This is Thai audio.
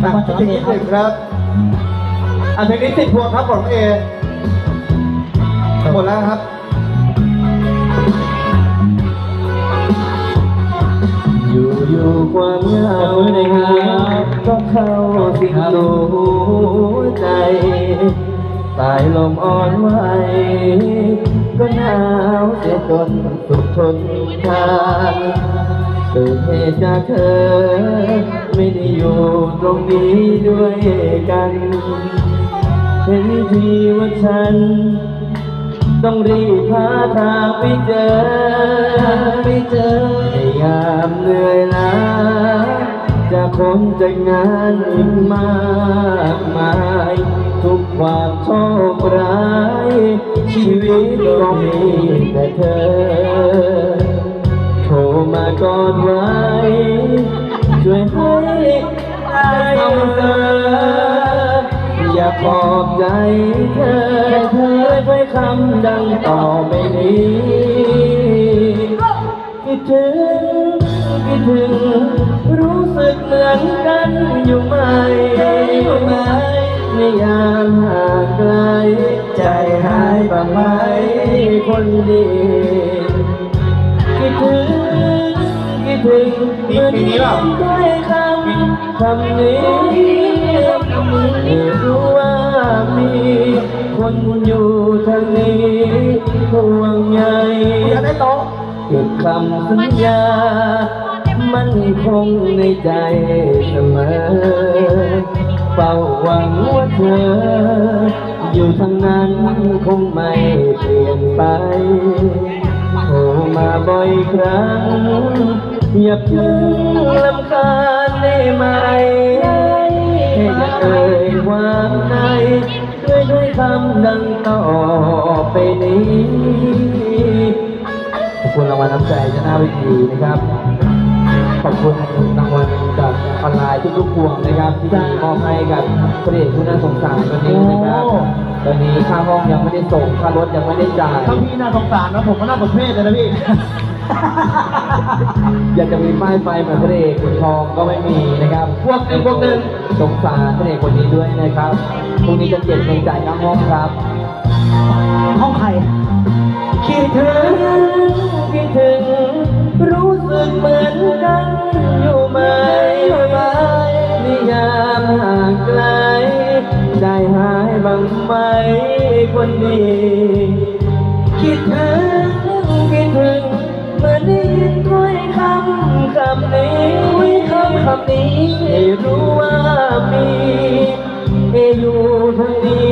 อะเพลงที่หนึ่งครับอะเพลงนี้ติดพวงครับของเอหมดแล้วครับอยู่อยู่ความเหงาก็เข้าสิงหัวใจตายลมอ่อนไหวก็หนาวเสียจนสุดทนทาน ตื่นเหตุจากเธอ ไม่ได้อยู่ตรงนี้ด้วยกัน เห็นทีว่าฉัน ต้องรีบหาทางไปเจอไปเจอพยายามเหนื่อยล้าจะพ้นจากงานอีกมาก ปลอบใจเธอเธอด้วยคำดังต่อไปนี้คิดถึงคิดถึง รู้สึกเหมือนกันอยู่ไหมอยู่ไหมในยามห่างไกล ใจหายบ้างไหมคนดีคิดถึงคิดถึงมีมีนี้ด้วยคำคำนี้ ไม่รู้ว่ามีคนอยู่ทางนี้ห่วงใยอยากได้ต๊ะเก็บคำสัญญา มันคงในใจเสมอเฝ้าหวังว่าเธอ อยู่ทางนั้นคงไม่เปลี่ยนไปโทรมาบ่อยครั้งอย่าเพิ่งลำคาญได้ไหม ต่อไปนี้ขอบคุณรางวัลน้ำใจชนะเวทีนะครับ ขอบคุณรางวัลจากออนไลน์ทุกๆพวงนะครับที่มอบให้กับพระเอกผู้น่าสงสารวันนี้นะครับโอ้ตอนนี้ค่าห้องยังไม่ได้ส่งค่ารถยังไม่ได้จ่ายถ้าพี่น่าสงสารนะผมก็น่าสมเพชเลยนะพี่ อยากจะมีป้ายไฟเหมือนพระเอกขุนทองก็ไม่มีนะครับ พวกหนึ่งพวกหนึ่งสงสารพระเอกคนนี้ด้วยนะครับพรุ่งนี้จะเก็บเงินจ่ายค่าห้องครับ ห้องใครคิดถึงคิดถึง รู้สึกเหมือนกันอยู่ไหมไหมนิยามห่างไกลใจหายบ้างไหมคนดีคิดถึงคิดถึงเหมือนได้ยินถ้อยคำคำนี้คำคำนี้ รู้ว่ามีอยู่ทางนี้